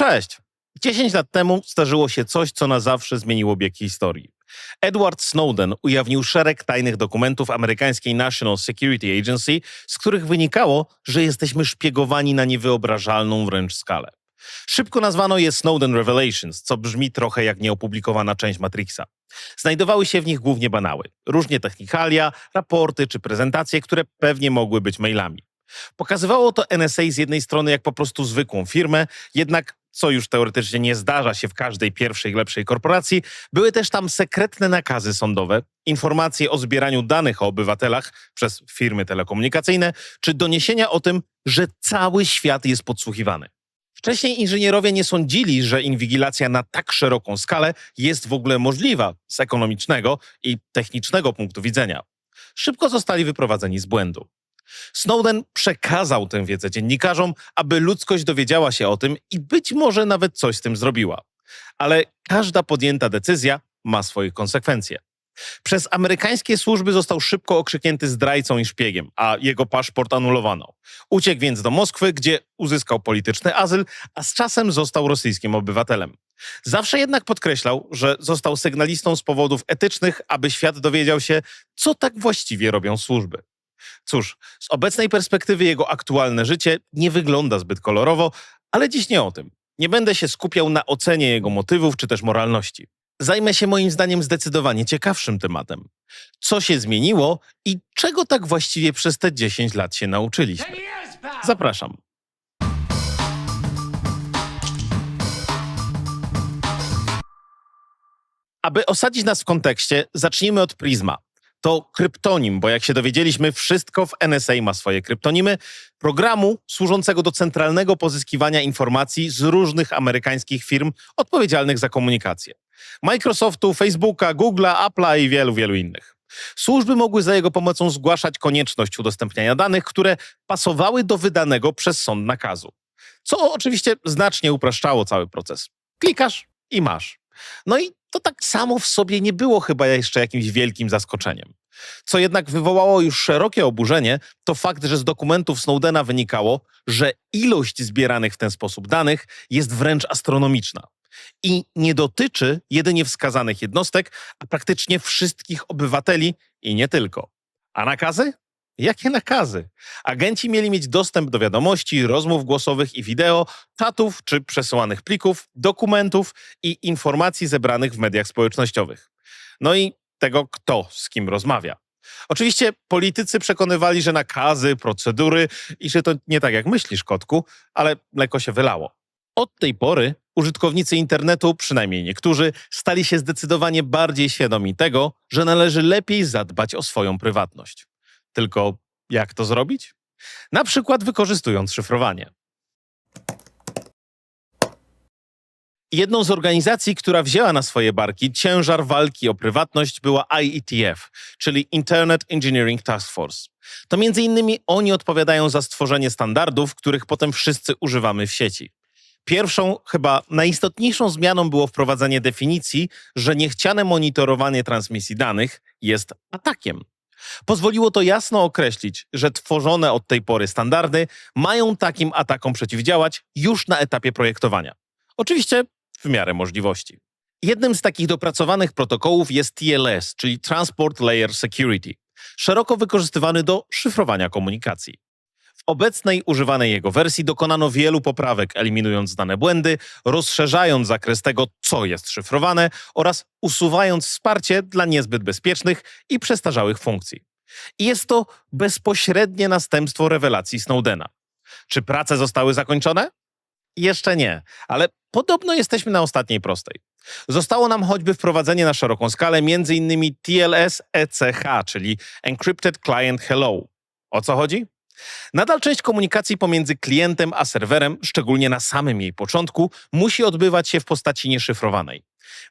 Cześć! 10 lat temu zdarzyło się coś, co na zawsze zmieniło bieg historii. Edward Snowden ujawnił szereg tajnych dokumentów amerykańskiej National Security Agency, z których wynikało, że jesteśmy szpiegowani na niewyobrażalną wręcz skalę. Szybko nazwano je Snowden Revelations, co brzmi trochę jak nieopublikowana część Matrixa. Znajdowały się w nich głównie banały, różnie technikalia, raporty czy prezentacje, które pewnie mogły być mailami. Pokazywało to NSA z jednej strony jak po prostu zwykłą firmę, jednak co już teoretycznie nie zdarza się w każdej pierwszej lepszej korporacji, były też tam sekretne nakazy sądowe, informacje o zbieraniu danych o obywatelach przez firmy telekomunikacyjne, czy doniesienia o tym, że cały świat jest podsłuchiwany. Wcześniej inżynierowie nie sądzili, że inwigilacja na tak szeroką skalę jest w ogóle możliwa z ekonomicznego i technicznego punktu widzenia. Szybko zostali wyprowadzeni z błędu. Snowden przekazał tę wiedzę dziennikarzom, aby ludzkość dowiedziała się o tym i być może nawet coś z tym zrobiła. Ale każda podjęta decyzja ma swoje konsekwencje. Przez amerykańskie służby został szybko okrzyknięty zdrajcą i szpiegiem, a jego paszport anulowano. Uciekł więc do Moskwy, gdzie uzyskał polityczny azyl, a z czasem został rosyjskim obywatelem. Zawsze jednak podkreślał, że został sygnalistą z powodów etycznych, aby świat dowiedział się, co tak właściwie robią służby. Cóż, z obecnej perspektywy jego aktualne życie nie wygląda zbyt kolorowo, ale dziś nie o tym. Nie będę się skupiał na ocenie jego motywów czy też moralności. Zajmę się moim zdaniem zdecydowanie ciekawszym tematem. Co się zmieniło i czego tak właściwie przez te 10 lat się nauczyliśmy? Zapraszam. Aby osadzić nas w kontekście, zacznijmy od Prisma. To kryptonim, bo jak się dowiedzieliśmy, wszystko w NSA ma swoje kryptonimy, programu służącego do centralnego pozyskiwania informacji z różnych amerykańskich firm odpowiedzialnych za komunikację. Microsoftu, Facebooka, Google'a, Apple'a i wielu, wielu innych. Służby mogły za jego pomocą zgłaszać konieczność udostępniania danych, które pasowały do wydanego przez sąd nakazu. Co oczywiście znacznie upraszczało cały proces. Klikasz i masz. No i to tak samo w sobie nie było chyba jeszcze jakimś wielkim zaskoczeniem. Co jednak wywołało już szerokie oburzenie, to fakt, że z dokumentów Snowdena wynikało, że ilość zbieranych w ten sposób danych jest wręcz astronomiczna. I nie dotyczy jedynie wskazanych jednostek, a praktycznie wszystkich obywateli i nie tylko. A nakazy? Jakie nakazy? Agenci mieli mieć dostęp do wiadomości, rozmów głosowych i wideo, czatów czy przesyłanych plików, dokumentów i informacji zebranych w mediach społecznościowych. No i tego, kto z kim rozmawia. Oczywiście politycy przekonywali, że nakazy, procedury i że to nie tak jak myślisz, kotku, ale mleko się wylało. Od tej pory użytkownicy internetu, przynajmniej niektórzy, stali się zdecydowanie bardziej świadomi tego, że należy lepiej zadbać o swoją prywatność. Tylko jak to zrobić? Na przykład wykorzystując szyfrowanie. Jedną z organizacji, która wzięła na swoje barki ciężar walki o prywatność była IETF, czyli Internet Engineering Task Force. To między innymi oni odpowiadają za stworzenie standardów, których potem wszyscy używamy w sieci. Pierwszą, chyba najistotniejszą zmianą było wprowadzenie definicji, że niechciane monitorowanie transmisji danych jest atakiem. Pozwoliło to jasno określić, że tworzone od tej pory standardy mają takim atakom przeciwdziałać już na etapie projektowania. Oczywiście w miarę możliwości. Jednym z takich dopracowanych protokołów jest TLS, czyli Transport Layer Security, szeroko wykorzystywany do szyfrowania komunikacji. W obecnej używanej jego wersji dokonano wielu poprawek, eliminując dane błędy, rozszerzając zakres tego, co jest szyfrowane oraz usuwając wsparcie dla niezbyt bezpiecznych i przestarzałych funkcji. I jest to bezpośrednie następstwo rewelacji Snowdena. Czy prace zostały zakończone? Jeszcze nie, ale podobno jesteśmy na ostatniej prostej. Zostało nam choćby wprowadzenie na szeroką skalę m.in. TLS ECH, czyli Encrypted Client Hello. O co chodzi? Nadal część komunikacji pomiędzy klientem a serwerem, szczególnie na samym jej początku, musi odbywać się w postaci nieszyfrowanej.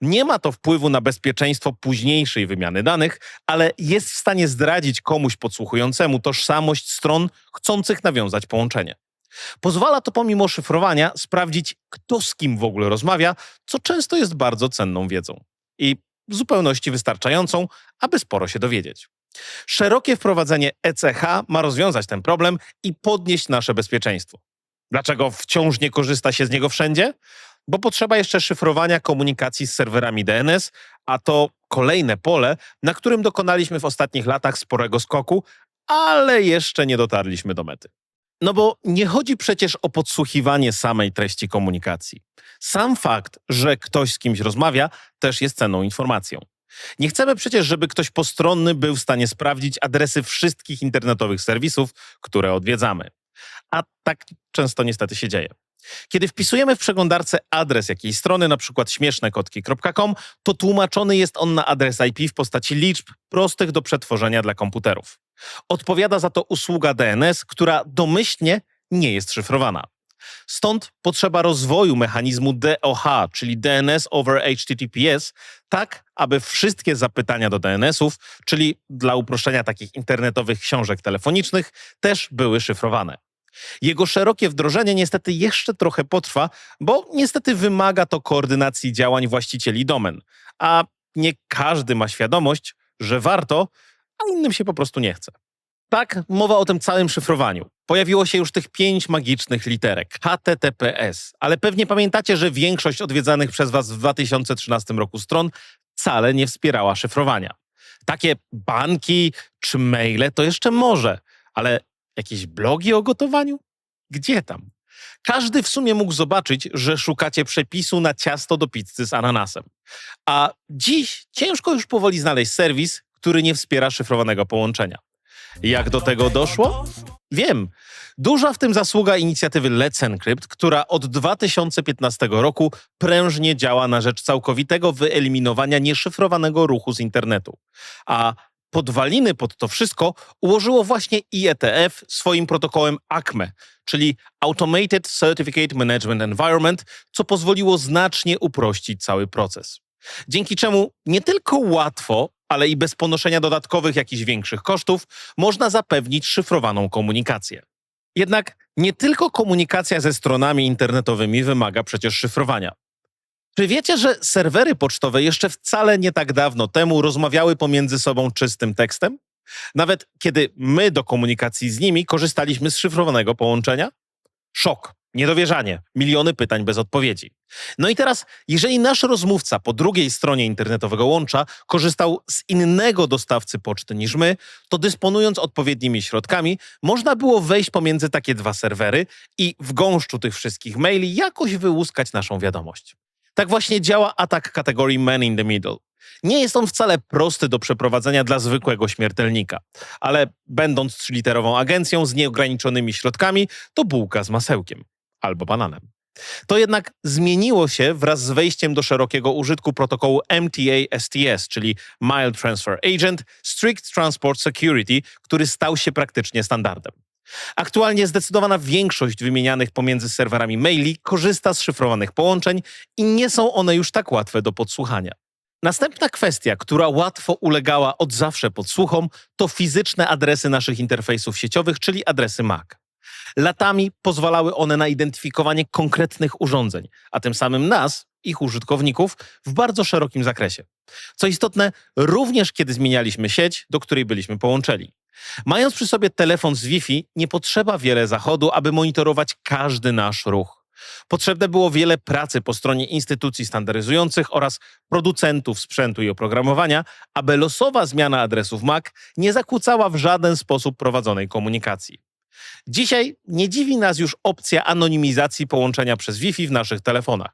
Nie ma to wpływu na bezpieczeństwo późniejszej wymiany danych, ale jest w stanie zdradzić komuś podsłuchującemu tożsamość stron chcących nawiązać połączenie. Pozwala to pomimo szyfrowania sprawdzić, kto z kim w ogóle rozmawia, co często jest bardzo cenną wiedzą. I w zupełności wystarczającą, aby sporo się dowiedzieć. Szerokie wprowadzenie ECH ma rozwiązać ten problem i podnieść nasze bezpieczeństwo. Dlaczego wciąż nie korzysta się z niego wszędzie? Bo potrzeba jeszcze szyfrowania komunikacji z serwerami DNS, a to kolejne pole, na którym dokonaliśmy w ostatnich latach sporego skoku, ale jeszcze nie dotarliśmy do mety. No bo nie chodzi przecież o podsłuchiwanie samej treści komunikacji. Sam fakt, że ktoś z kimś rozmawia, też jest cenną informacją. Nie chcemy przecież, żeby ktoś postronny był w stanie sprawdzić adresy wszystkich internetowych serwisów, które odwiedzamy. A tak często niestety się dzieje. Kiedy wpisujemy w przeglądarce adres jakiejś strony, przykład śmiesznekotki.com, to tłumaczony jest on na adres IP w postaci liczb prostych do przetworzenia dla komputerów. Odpowiada za to usługa DNS, która domyślnie nie jest szyfrowana. Stąd potrzeba rozwoju mechanizmu DOH, czyli DNS over HTTPS, tak aby wszystkie zapytania do DNS-ów, czyli dla uproszczenia takich internetowych książek telefonicznych, też były szyfrowane. Jego szerokie wdrożenie niestety jeszcze trochę potrwa, bo niestety wymaga to koordynacji działań właścicieli domen, a nie każdy ma świadomość, że warto, a innym się po prostu nie chce. Tak, mowa o tym całym szyfrowaniu. Pojawiło się już tych pięć magicznych literek HTTPS, ale pewnie pamiętacie, że większość odwiedzanych przez Was w 2013 roku stron wcale nie wspierała szyfrowania. Takie banki czy maile to jeszcze może, ale jakieś blogi o gotowaniu? Gdzie tam? Każdy w sumie mógł zobaczyć, że szukacie przepisu na ciasto do pizzy z ananasem. A dziś ciężko już powoli znaleźć serwis, który nie wspiera szyfrowanego połączenia. Jak do tego doszło? Wiem. Duża w tym zasługa inicjatywy Let's Encrypt, która od 2015 roku prężnie działa na rzecz całkowitego wyeliminowania nieszyfrowanego ruchu z internetu. A podwaliny pod to wszystko ułożyło właśnie IETF swoim protokołem ACME, czyli Automated Certificate Management Environment, co pozwoliło znacznie uprościć cały proces. Dzięki czemu nie tylko łatwo, ale i bez ponoszenia dodatkowych jakichś większych kosztów można zapewnić szyfrowaną komunikację. Jednak nie tylko komunikacja ze stronami internetowymi wymaga przecież szyfrowania. Czy wiecie, że serwery pocztowe jeszcze wcale nie tak dawno temu rozmawiały pomiędzy sobą czystym tekstem? Nawet kiedy my do komunikacji z nimi korzystaliśmy z szyfrowanego połączenia? Szok, niedowierzanie, miliony pytań bez odpowiedzi. No i teraz, jeżeli nasz rozmówca po drugiej stronie internetowego łącza korzystał z innego dostawcy poczty niż my, to dysponując odpowiednimi środkami, można było wejść pomiędzy takie dwa serwery i w gąszczu tych wszystkich maili jakoś wyłuskać naszą wiadomość. Tak właśnie działa atak kategorii Man in the Middle. Nie jest on wcale prosty do przeprowadzenia dla zwykłego śmiertelnika, ale będąc trzyliterową agencją z nieograniczonymi środkami, to bułka z masełkiem albo bananem. To jednak zmieniło się wraz z wejściem do szerokiego użytku protokołu MTA-STS, czyli Mile Transfer Agent Strict Transport Security, który stał się praktycznie standardem. Aktualnie zdecydowana większość wymienianych pomiędzy serwerami maili korzysta z szyfrowanych połączeń i nie są one już tak łatwe do podsłuchania. Następna kwestia, która łatwo ulegała od zawsze podsłuchom, to fizyczne adresy naszych interfejsów sieciowych, czyli adresy MAC. Latami pozwalały one na identyfikowanie konkretnych urządzeń, a tym samym nas, ich użytkowników, w bardzo szerokim zakresie. Co istotne, również kiedy zmienialiśmy sieć, do której byliśmy połączeni. Mając przy sobie telefon z Wi-Fi, nie potrzeba wiele zachodu, aby monitorować każdy nasz ruch. Potrzebne było wiele pracy po stronie instytucji standaryzujących oraz producentów sprzętu i oprogramowania, aby losowa zmiana adresów MAC nie zakłócała w żaden sposób prowadzonej komunikacji. Dzisiaj nie dziwi nas już opcja anonimizacji połączenia przez Wi-Fi w naszych telefonach,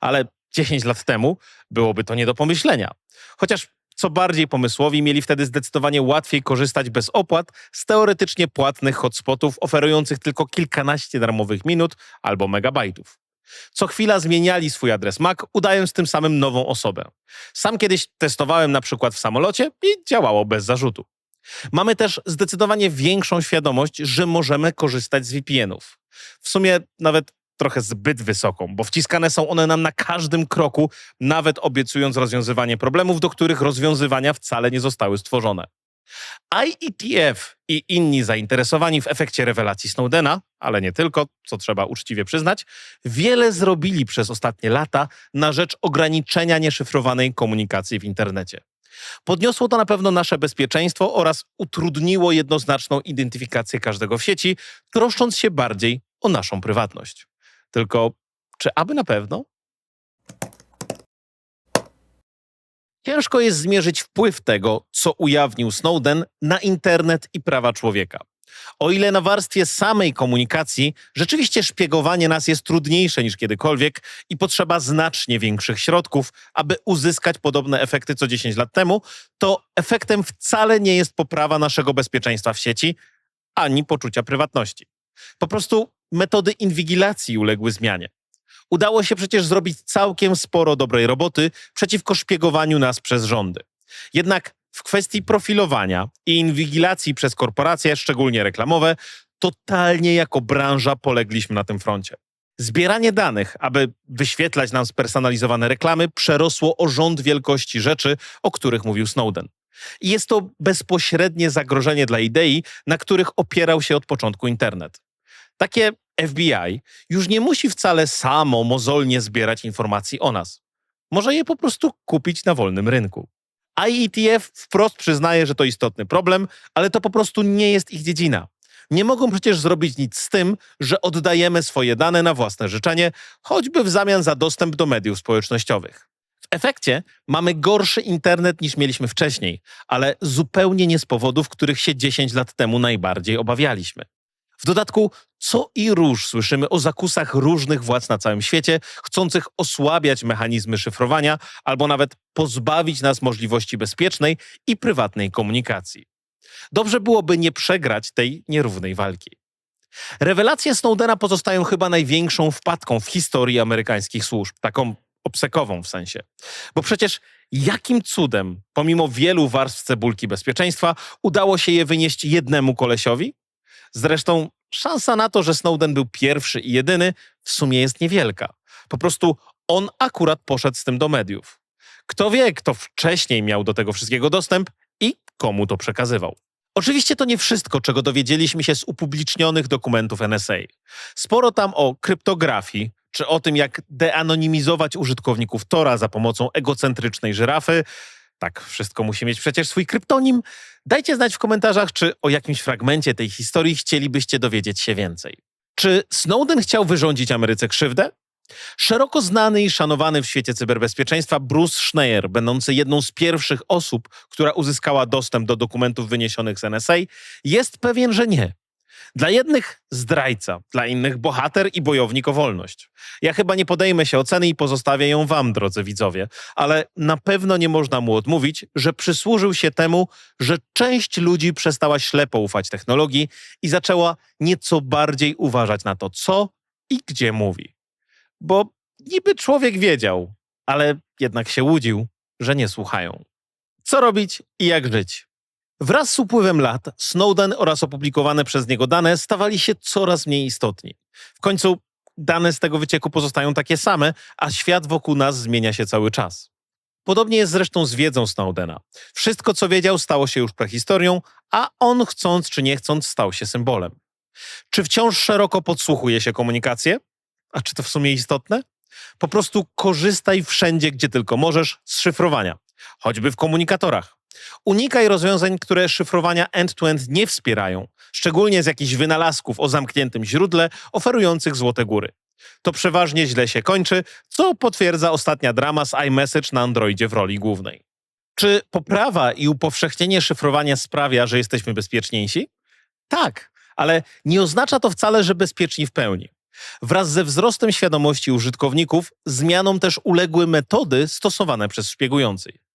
ale 10 lat temu byłoby to nie do pomyślenia. Chociaż co bardziej pomysłowi, mieli wtedy zdecydowanie łatwiej korzystać bez opłat z teoretycznie płatnych hotspotów oferujących tylko kilkanaście darmowych minut albo megabajtów. Co chwila zmieniali swój adres MAC, udając tym samym nową osobę. Sam kiedyś testowałem na przykład w samolocie i działało bez zarzutu. Mamy też zdecydowanie większą świadomość, że możemy korzystać z VPN-ów. W sumie nawet trochę zbyt wysoką, bo wciskane są one nam na każdym kroku, nawet obiecując rozwiązywanie problemów, do których rozwiązywania wcale nie zostały stworzone. IETF i inni zainteresowani w efekcie rewelacji Snowdena, ale nie tylko, co trzeba uczciwie przyznać, wiele zrobili przez ostatnie lata na rzecz ograniczenia nieszyfrowanej komunikacji w internecie. Podniosło to na pewno nasze bezpieczeństwo oraz utrudniło jednoznaczną identyfikację każdego w sieci, troszcząc się bardziej o naszą prywatność. Tylko, czy aby na pewno? Ciężko jest zmierzyć wpływ tego, co ujawnił Snowden na internet i prawa człowieka. O ile na warstwie samej komunikacji rzeczywiście szpiegowanie nas jest trudniejsze niż kiedykolwiek i potrzeba znacznie większych środków, aby uzyskać podobne efekty co 10 lat temu, to efektem wcale nie jest poprawa naszego bezpieczeństwa w sieci ani poczucia prywatności. Po prostu metody inwigilacji uległy zmianie. Udało się przecież zrobić całkiem sporo dobrej roboty przeciwko szpiegowaniu nas przez rządy. Jednak w kwestii profilowania i inwigilacji przez korporacje, szczególnie reklamowe, totalnie jako branża polegliśmy na tym froncie. Zbieranie danych, aby wyświetlać nam spersonalizowane reklamy, przerosło o rząd wielkości rzeczy, o których mówił Snowden. I jest to bezpośrednie zagrożenie dla idei, na których opierał się od początku internet. Takie FBI już nie musi wcale samo mozolnie zbierać informacji o nas. Może je po prostu kupić na wolnym rynku. IETF wprost przyznaje, że to istotny problem, ale to po prostu nie jest ich dziedzina. Nie mogą przecież zrobić nic z tym, że oddajemy swoje dane na własne życzenie, choćby w zamian za dostęp do mediów społecznościowych. W efekcie mamy gorszy internet niż mieliśmy wcześniej, ale zupełnie nie z powodów, których się 10 lat temu najbardziej obawialiśmy. W dodatku, co i róż słyszymy o zakusach różnych władz na całym świecie, chcących osłabiać mechanizmy szyfrowania albo nawet pozbawić nas możliwości bezpiecznej i prywatnej komunikacji. Dobrze byłoby nie przegrać tej nierównej walki. Rewelacje Snowdena pozostają chyba największą wpadką w historii amerykańskich służb, taką obsekową w sensie. Bo przecież jakim cudem, pomimo wielu warstw cebulki bezpieczeństwa, udało się je wynieść jednemu kolesiowi? Zresztą szansa na to, że Snowden był pierwszy i jedyny, w sumie jest niewielka. Po prostu on akurat poszedł z tym do mediów. Kto wie, kto wcześniej miał do tego wszystkiego dostęp i komu to przekazywał. Oczywiście to nie wszystko, czego dowiedzieliśmy się z upublicznionych dokumentów NSA. Sporo tam o kryptografii, czy o tym, jak deanonimizować użytkowników Tora za pomocą egocentrycznej żyrafy. Tak, wszystko musi mieć przecież swój kryptonim. Dajcie znać w komentarzach, czy o jakimś fragmencie tej historii chcielibyście dowiedzieć się więcej. Czy Snowden chciał wyrządzić Ameryce krzywdę? Szeroko znany i szanowany w świecie cyberbezpieczeństwa Bruce Schneier, będący jedną z pierwszych osób, która uzyskała dostęp do dokumentów wyniesionych z NSA, jest pewien, że nie. Dla jednych zdrajca, dla innych bohater i bojownik o wolność. Ja chyba nie podejmę się oceny i pozostawię ją wam, drodzy widzowie, ale na pewno nie można mu odmówić, że przysłużył się temu, że część ludzi przestała ślepo ufać technologii i zaczęła nieco bardziej uważać na to, co i gdzie mówi. Bo niby człowiek wiedział, ale jednak się łudził, że nie słuchają. Co robić i jak żyć? Wraz z upływem lat Snowden oraz opublikowane przez niego dane stawali się coraz mniej istotni. W końcu dane z tego wycieku pozostają takie same, a świat wokół nas zmienia się cały czas. Podobnie jest zresztą z wiedzą Snowdena. Wszystko, co wiedział, stało się już prehistorią, a on, chcąc czy nie chcąc, stał się symbolem. Czy wciąż szeroko podsłuchuje się komunikację? A czy to w sumie istotne? Po prostu korzystaj wszędzie, gdzie tylko możesz z szyfrowania, choćby w komunikatorach. Unikaj rozwiązań, które szyfrowania end-to-end nie wspierają, szczególnie z jakichś wynalazków o zamkniętym źródle oferujących złote góry. To przeważnie źle się kończy, co potwierdza ostatnia drama z iMessage na Androidzie w roli głównej. Czy poprawa i upowszechnienie szyfrowania sprawia, że jesteśmy bezpieczniejsi? Tak, ale nie oznacza to wcale, że bezpieczni w pełni. Wraz ze wzrostem świadomości użytkowników, zmianom też uległy metody stosowane przez szpiegujących.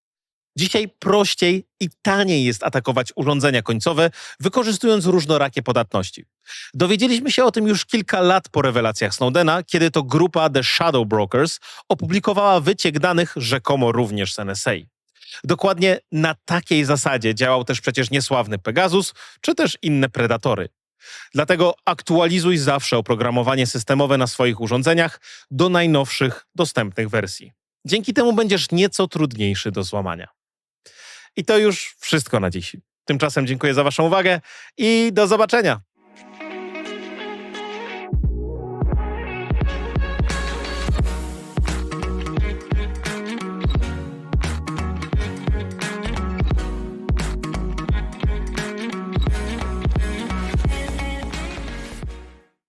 Dzisiaj prościej i taniej jest atakować urządzenia końcowe, wykorzystując różnorakie podatności. Dowiedzieliśmy się o tym już kilka lat po rewelacjach Snowdena, kiedy to grupa The Shadow Brokers opublikowała wyciek danych rzekomo również z NSA. Dokładnie na takiej zasadzie działał też przecież niesławny Pegasus, czy też inne predatory. Dlatego aktualizuj zawsze oprogramowanie systemowe na swoich urządzeniach do najnowszych dostępnych wersji. Dzięki temu będziesz nieco trudniejszy do złamania. I to już wszystko na dziś. Tymczasem dziękuję za Waszą uwagę i do zobaczenia.